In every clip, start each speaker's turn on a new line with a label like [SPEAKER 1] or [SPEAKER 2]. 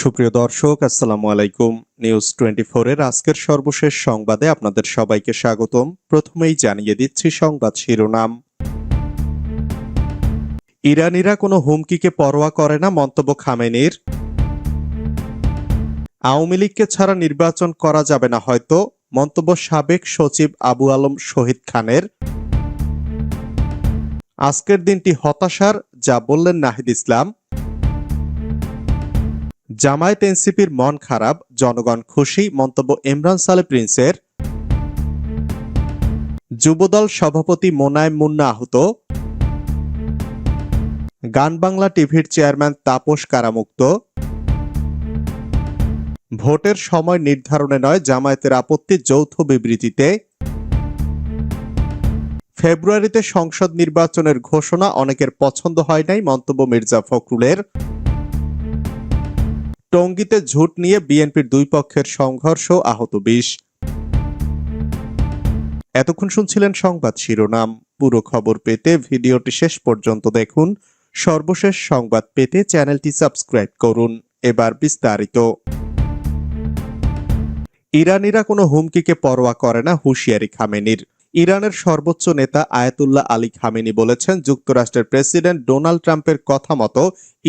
[SPEAKER 1] সুপ্রিয় দর্শক, আসসালামু আলাইকুম। নিউজ টোয়েন্টি এর আজকের সর্বশেষ সংবাদে আপনাদের সবাইকে স্বাগতম। প্রথমেই জানিয়ে দিচ্ছি সংবাদ শিরোনাম। ইরানিরা কোনো হুমকিকে পরোয়া করে না, মন্তব্য খামেনির। আওয়ামী লীগকে ছাড়া নির্বাচন করা যাবে না হয়তো, মন্তব্য সাবেক সচিব আবু আলম শহীদ খানের। আজকের দিনটি হতাশার, যা বললেন নাহিদ ইসলাম। জামায়াত এনসিপির মন খারাপ, জনগণ খুশি, মন্তব্য ইমরান সালে প্রিন্সের। যুবদল সভাপতি মোনায় মুন্না আহত। গান বাংলা টিভির চেয়ারম্যান তাপস কারামুক্ত। ভোটের সময় নির্ধারণে নয় জামায়াতের আপত্তি যৌথ বিবৃতিতে। ফেব্রুয়ারিতে সংসদ নির্বাচনের ঘোষণা, অনেকের পছন্দ হয় নাই মন্তব্য মির্জা ফখরুলের। টঙ্গীতে ঝুট নিয়ে বিএনপির দুই পক্ষের সংঘর্ষ আহত বিশ। এতক্ষণ শুনছিলেন সংবাদ শিরোনাম। পুরো খবর পেতে ভিডিওটি শেষ পর্যন্ত দেখুন। সর্বশেষ সংবাদ পেতে চ্যানেলটি সাবস্ক্রাইব করুন। এবার বিস্তারিত। ইরানিরা কোনো হুমকিকে পরোয়া করে না হুঁশিয়ারি খামেনির। ইরানের সর্বোচ্চ নেতা আয়াতুল্লাহ আলী খামেনি বলেছেন, যুক্তরাষ্ট্রের প্রেসিডেন্ট ডোনাল্ড ট্রাম্পের কথা মতো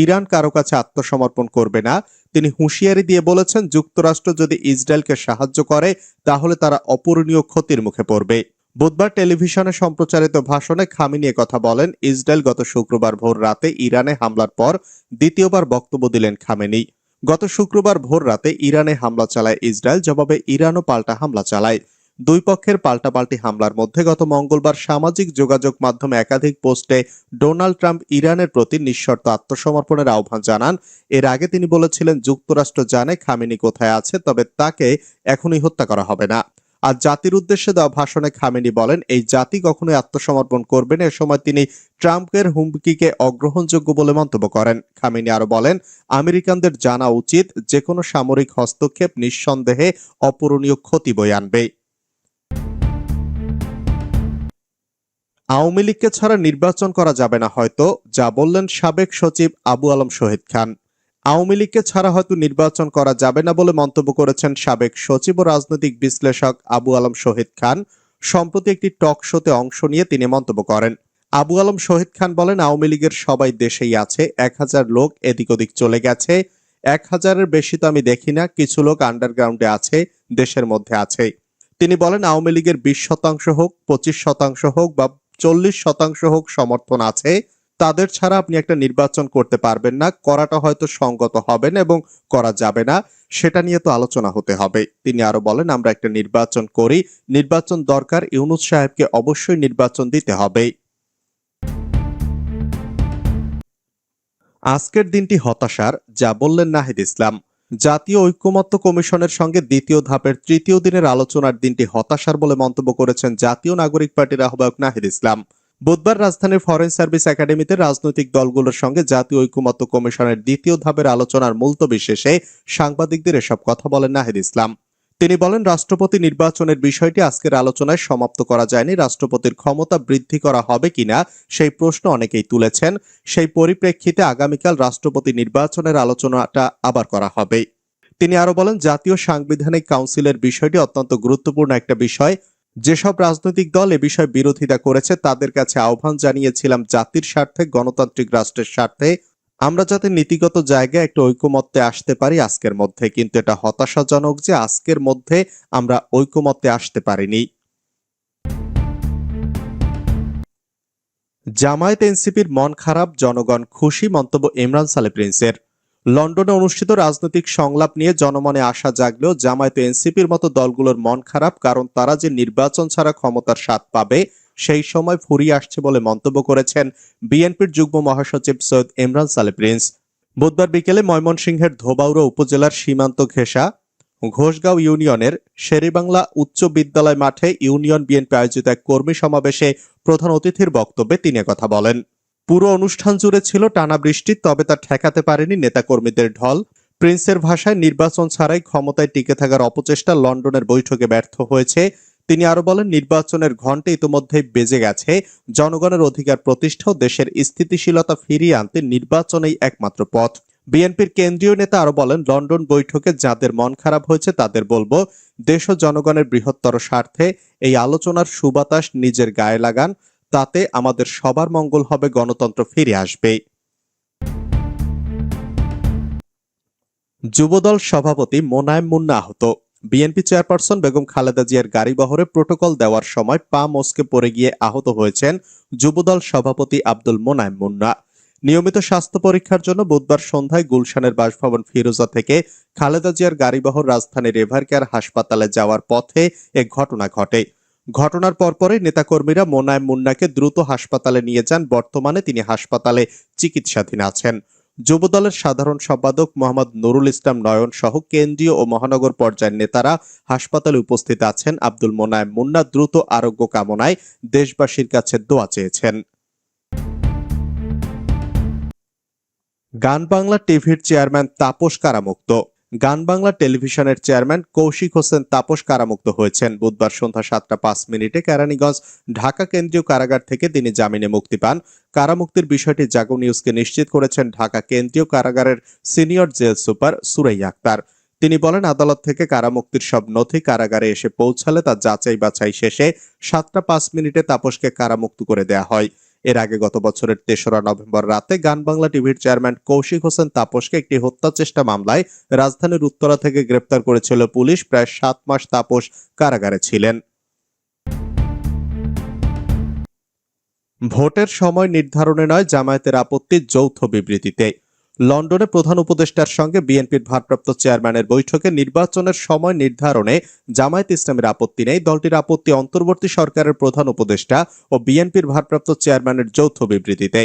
[SPEAKER 1] ইরান কারও কাছে আত্মসমর্পণ করবে না। তিনি হুঁশিয়ারি দিয়ে বলেছেন, যুক্তরাষ্ট্র যদি ইসরায়েলকে সাহায্য করে, তাহলে তারা অপূরণীয় ক্ষতির মুখে পড়বে। বুধবার টেলিভিশনে সম্প্রচারিত ভাষণে খামিনি কথা বলেন, ইসরায়েল গত শুক্রবার ভোর রাতে ইরানে হামলার পর দ্বিতীয়বার বক্তব্য দিলেন খামেনি। গত শুক্রবার ভোর রাতে ইরানে হামলা চালায় ইসরায়েল, জবাবে ইরানও পাল্টা হামলা চালায়। দুই পক্ষের পাল্টাপাল্টি হামলার মধ্যে গত মঙ্গলবার সামাজিক যোগাযোগ মাধ্যমে একাধিক পোস্টে ডোনাল্ড ট্রাম্প ইরানের প্রতি নিঃশর্ত আত্মসমর্পণের আহ্বান জানান। এর আগে তিনি বলেছিলেন, যুক্তরাষ্ট্র জানে খামিনি কোথায় আছে, তবে তাকে এখনই হত্যা করা হবে না। আর জাতির উদ্দেশ্যে দেওয়া ভাষণে খামেনি বলেন, এই জাতি কখনোই আত্মসমর্পণ করবে না। এ সময় তিনি ট্রাম্পের হুমকিকে অগ্রহণযোগ্য বলে মন্তব্য করেন। খামেনি আরও বলেন, আমেরিকানদের জানা উচিত যে কোনো সামরিক হস্তক্ষেপ নিঃসন্দেহে অপূরণীয় ক্ষতি বয়ে আনবে আওয়ামী লীগকে ছাড়া নির্বাচন করা যাবে না হয়তো, যা বললেন সাবেক সচিব আবু আলম শহীদ খান। আওয়ামী লীগকে ছাড়া হয়তো নির্বাচন করা যাবে না বলে মন্তব্য করেছেন সাবেক সচিব ও রাজনৈতিক বিশ্লেষক আবু আলম শহীদ খান। সম্প্রতি একটি টক শোতে অংশ নিয়ে তিনি মন্তব্য করেন। আবু আলম শহীদ খান বলেন, আওয়ামী লীগের সবাই দেশেই আছে, এক হাজার লোক এদিক ওদিক চলে গেছে, এক হাজারের বেশি তো আমি দেখি না, কিছু লোক আন্ডারগ্রাউন্ডে আছে, দেশের মধ্যে আছে। তিনি বলেন, আওয়ামী লীগের বিশ শতাংশ হোক, পঁচিশ শতাংশ হোক বা চল্লিশ শতাংশ হোক সমর্থন আছে, তাদের ছাড়া আপনি একটা নির্বাচন করতে পারবেন না, করাটা হয়তো সঙ্গত হবে না এবং করা যাবে না, সেটা নিয়ে তো আলোচনা হতে হবে। তিনি আরও বলেন, আমরা একটা নির্বাচন করি, নির্বাচন দরকার, ইউনুস সাহেবকে অবশ্যই নির্বাচন দিতে হবে। আজকের দিনটি হতাশার, যা বললেন নাহিদ ইসলাম। জাতীয় ঐক্যমত্য কমিশনের সঙ্গে দ্বিতীয় ধাপের তৃতীয় দিনের আলোচনার দিনটি হতাশার বলে মন্তব্য করেছেন জাতীয় নাগরিক পার্টির আহ্বায়ক নাহিদ ইসলাম। বুধবার রাজধানীর ফরেন সার্ভিস একাডেমিতে রাজনৈতিক দলগুলোর সঙ্গে জাতীয় ঐক্যমত্য কমিশনের দ্বিতীয় ধাপের আলোচনার মূলত বিশেষে সাংবাদিকদের এসব কথা বলেন নাহিদ ইসলাম। তিনি বলেন, রাষ্ট্রপতি নির্বাচনের বিষয়টি আজকের আলোচনায় সমাপ্ত করা যায়নি। রাষ্ট্রপতির ক্ষমতা বৃদ্ধি করা হবে কিনা সেই প্রশ্ন অনেকেই তুলেছেন। সেই পরিপ্রেক্ষিতে আগামীকাল রাষ্ট্রপতি নির্বাচনের আলোচনাটা আবার করা হবে। তিনি আরও বলেন, জাতীয় সাংবিধানিক কাউন্সিলের বিষয়টি অত্যন্ত গুরুত্বপূর্ণ একটা বিষয়। যেসব রাজনৈতিক দল এ বিষয়ে বিরোধিতা করেছে, তাদের কাছে আহ্বান জানিয়েছিলাম জাতির স্বার্থে, গণতান্ত্রিক রাষ্ট্রের স্বার্থে। আমরা যাতে নীতিগত জায়গায় একটা ঐকমত্যে আসতে পারি আজকের মধ্যে, কিন্তু এটা হতাশাজনক যে আজকের মধ্যে আমরা ঐকমত্যে আসতে পারিনি। জামায়াত এনসিপির মন খারাপ, জনগণ খুশি মন্তব্য ইমরান সালে প্রিন্সের। লন্ডনে অনুষ্ঠিত রাজনৈতিক সংলাপ নিয়ে জনমনে আশা জাগলেও জামায়াত এনসিপির মতো দলগুলোর মন খারাপ, কারণ তারা যে নির্বাচন ছাড়া ক্ষমতার স্বাদ পাবে সেই সময় ফুরিয়ে আসছে বলে মন্তব্য করেছেন বিএনপির যুগ্ম মহাসচিব সৈয়দ ইমরান সালে প্রিন্স। বুধবার বিকেলে ময়মনসিংহের ধোবাউড়া উপজেলার সীমান্ত ঘেঁষা ঘোষগাঁও ইউনিয়নের শেরিবাংলা উচ্চ বিদ্যালয় মাঠে ইউনিয়ন বিএনপি আয়োজিত এক কর্মী সমাবেশে প্রধান অতিথির বক্তব্যে তিনি কথা বলেন। পুরো অনুষ্ঠান জুড়ে ছিল টানা বৃষ্টি, তবে তা ঠেকাতে পারেনি নেতাকর্মীদের ঢল। প্রিন্সের ভাষায় নির্বাচন ছাড়াই ক্ষমতায় টিকে থাকার অপচেষ্টা লন্ডনের বৈঠকে ব্যর্থ হয়েছে। তিনি আরও বলেন, নির্বাচনের ঘণ্টা ইতিমধ্যেই বেজে গেছে। জনগণের অধিকার প্রতিষ্ঠা দেশের স্থিতিশীলতা ফিরিয়ে আনতে নির্বাচনেই একমাত্র পথ। বিএনপির কেন্দ্রীয় নেতা আরও বলেন, লন্ডন বৈঠকে যাদের মন খারাপ হয়েছে তাদের বলব, দেশ ও জনগণের বৃহত্তর স্বার্থে এই আলোচনার সুবাতাস নিজের গায়ে লাগান, তাতে আমাদের সবার মঙ্গল হবে, গণতন্ত্র ফিরে আসবে। যুবদল সভাপতি মোনায়েম মুন্না আহত। বিএনপি চেয়ারপারসন বেগম খালেদা জিয়ার গাড়ি বহরে প্রোটোকল দেওয়ার সময় পা মস্কে পড়ে গিয়ে আহত হয়েছেন যুবদল সভাপতি আব্দুল মোনায়েম মুন্না। নিয়মিত স্বাস্থ্য পরীক্ষার জন্য বুধবার সন্ধ্যায় গুলশানের বাসভবন ফিরোজা থেকে খালেদা জিয়ার গাড়িবহর রাজধানীর রেভারকেয়ার হাসপাতালে যাওয়ার পথে এ ঘটনা ঘটে। ঘটনার পরপরই নেতাকর্মীরা মোনায়েম মুন্নাকে দ্রুত হাসপাতালে নিয়ে যান। বর্তমানে তিনি হাসপাতালে চিকিৎসাধীন আছেন। যুবদলের সাধারণ সম্পাদক মোহাম্মদ নুরুল ইসলাম নয়ন সহ কেন্দ্রীয় ও মহানগর পর্যায়ের নেতারা হাসপাতালে উপস্থিত আছেন আব্দুল মোনায়েম মুন্না দ্রুত আরোগ্য কামনায় দেশবাসীর কাছে দোয়া চেয়েছেন। গান বাংলা টিভির চেয়ারম্যান তাপস কারামুক্ত। গান বাংলা টেলিভিশনের চেয়ারম্যান কৌশিক হোসেন তাপস কারামুক্ত হয়েছেন। বুধবার সন্ধ্যা সাতটা পাঁচ মিনিটে কেরানীগঞ্জ, ঢাকা কেন্দ্রীয় কারাগার থেকে তিনি জামিনে মুক্তি পান। কারামুক্তির বিষয়টি জাগো নিউজকে নিশ্চিত করেছেন ঢাকা কেন্দ্রীয় কারাগারের সিনিয়র জেল সুপার সুরাই আক্তার। তিনি বলেন, আদালত থেকে কারামুক্তির সব নথি কারাগারে এসে পৌঁছালে তা যাচাই বাছাই শেষে সাতটা পাঁচ মিনিটে তাপসকে কারামুক্ত করে দেয়া হয়। এর আগে গত বছরের তেসরা নভেম্বর রাতে গান বাংলা টিভির চেয়ারম্যান কৌশিক হোসেন তাপসকে একটি হত্যা চেষ্টা মামলায় রাজধানীর উত্তরা থেকে গ্রেপ্তার করেছিল পুলিশ প্রায় সাত মাস তাপস কারাগারে ছিলেন। ভোটের সময় নির্ধারণে নয়, জামায়াতের আপত্তি যৌথ বিবৃতিতে। লন্ডনে প্রধান উপদেষ্টার সঙ্গে বিএনপির ভারপ্রাপ্ত চেয়ারম্যানের বৈঠকে নির্বাচনের সময় নির্ধারণে জামায়াত ইসলামের আপত্তি নেই। দলটির আপত্তি অন্তর্বর্তী সরকারের প্রধান উপদেষ্টা ও বিএনপির ভারপ্রাপ্ত চেয়ারম্যানের যৌথ বিবৃতিতে।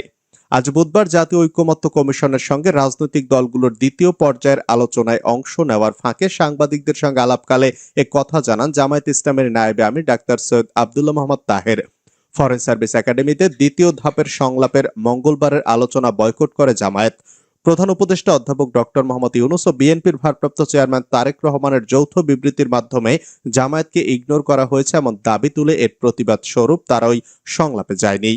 [SPEAKER 1] আজ বুধবার জাতীয় ঐক্যমত্য কমিশনের সঙ্গে রাজনৈতিক দলগুলোর দ্বিতীয় পর্যায়ের আলোচনায় অংশ নেওয়ার ফাঁকে সাংবাদিকদের সঙ্গে আলাপকালে এ কথা জানান জামায়াত ইসলামের নায়েবে আমি doctor Syed Abdullah Mohammad Taher. Foreign service একাডেমিতে দ্বিতীয় ধাপের সংলাপের মঙ্গলবারের আলোচনা বয়কট করে জামায়াত। প্রধান উপদেষ্টা অধ্যাপক ডক্টর মোহাম্মদ ইউনুস ও বিএনপির ভারপ্রাপ্ত চেয়ারম্যান তারেক রহমানের যৌথ বিবৃতির মাধ্যমে জামায়াতকে ইগনোর করা হয়েছে এমন দাবি তুলে এর প্রতিবাদ স্বরূপ তারা ওই সংলাপে যায়নি।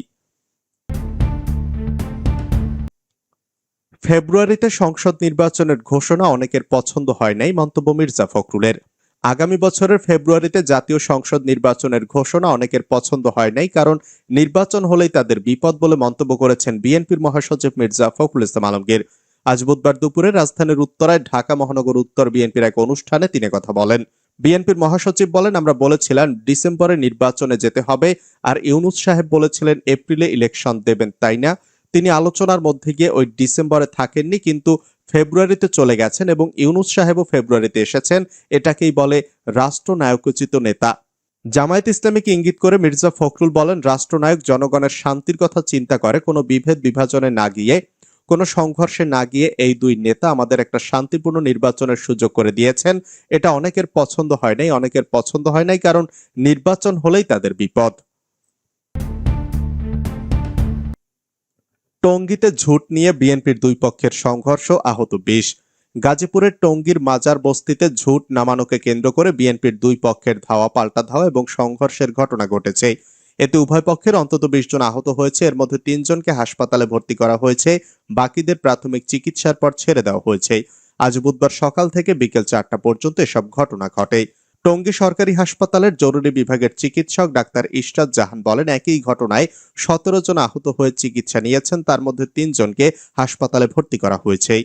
[SPEAKER 1] ফেব্রুয়ারিতে সংসদ নির্বাচনের ঘোষণা অনেকের পছন্দ হয় নাই, মন্তব্য মির্জা ফখরুলের। আগামী বছরের ফেব্রুয়ারিতে জাতীয় সংসদ নির্বাচনের ঘোষণা অনেকের পছন্দ হয় নাই, কারণ নির্বাচন হলেই তাদের বিপদ বলে মন্তব্য করেছেন বিএনপির মহাসচিব মির্জা ফখরুল ইসলাম আলমগীর। আজ বুধবার দুপুরে রাজধানীর উত্তরায় ঢাকা মহানগর উত্তর বিএনপির এক অনুষ্ঠানে তিনি কথা বলেন। বিএনপির মহাসচিব বলেন, আমরা বলেছিলাম ডিসেম্বরে নির্বাচনে যেতে হবে, আর ইউনুস সাহেব বলেছিলেন এপ্রিলে ইলেকশন দেবেন, তাই না? তিনি আলোচনার মধ্যে গিয়ে ওই ডিসেম্বরে থাকেননি, কিন্তু ফেব্রুয়ারিতে চলে গেছেন এবং ইউনুস সাহেবও ফেব্রুয়ারিতে এসেছেন, এটাকেই বলে রাষ্ট্রনায়কোচিত নেতা। জামায়াত ইসলামীকে ইঙ্গিত করে মির্জা ফখরুল বলেন, রাষ্ট্রনায়ক জনগণের শান্তির কথা চিন্তা করে, কোনো বিভেদ বিভাজনে না গিয়ে, কোনো সংঘর্ষে না গিয়ে এই দুই নেতা আমাদের একটা শান্তিপূর্ণ নির্বাচনের সুযোগ করে দিয়েছেন। এটা অনেকের পছন্দ হয় নাই, অনেকের পছন্দ হয় নাই, কারণ নির্বাচন হলেই তাদের বিপদ। টঙ্গীতে ঝুট নিয়ে বিএনপির দুই পক্ষের সংঘর্ষ আহত বিশ। গাজীপুরের টঙ্গীর মাজার বস্তিতে ঝুট নামানোকে কেন্দ্র করে বিএনপির দুই পক্ষের ধাওয়া পাল্টা ধাওয়া এবং সংঘর্ষের ঘটনা ঘটেছে। এতে উভয় পক্ষের অন্তত বিশ জন আহত হয়েছে। এর মধ্যে তিনজনকে হাসপাতালে ভর্তি করা হয়েছে। বাকিদের প্রাথমিক চিকিৎসার পর ছেড়ে দেওয়া হয়েছে। আজ বুধবার সকাল থেকে বিকেল চারটা পর্যন্ত এসব ঘটনা ঘটে। টঙ্গী সরকারি হাসপাতালের জরুরি বিভাগের চিকিৎসক ডাক্তার ইশরাত জাহান বলেন, একই ঘটনায় সতেরো জন আহত হয়ে চিকিৎসা নিয়েছেন, তার মধ্যে তিনজনকে হাসপাতালে ভর্তি করা হয়েছে।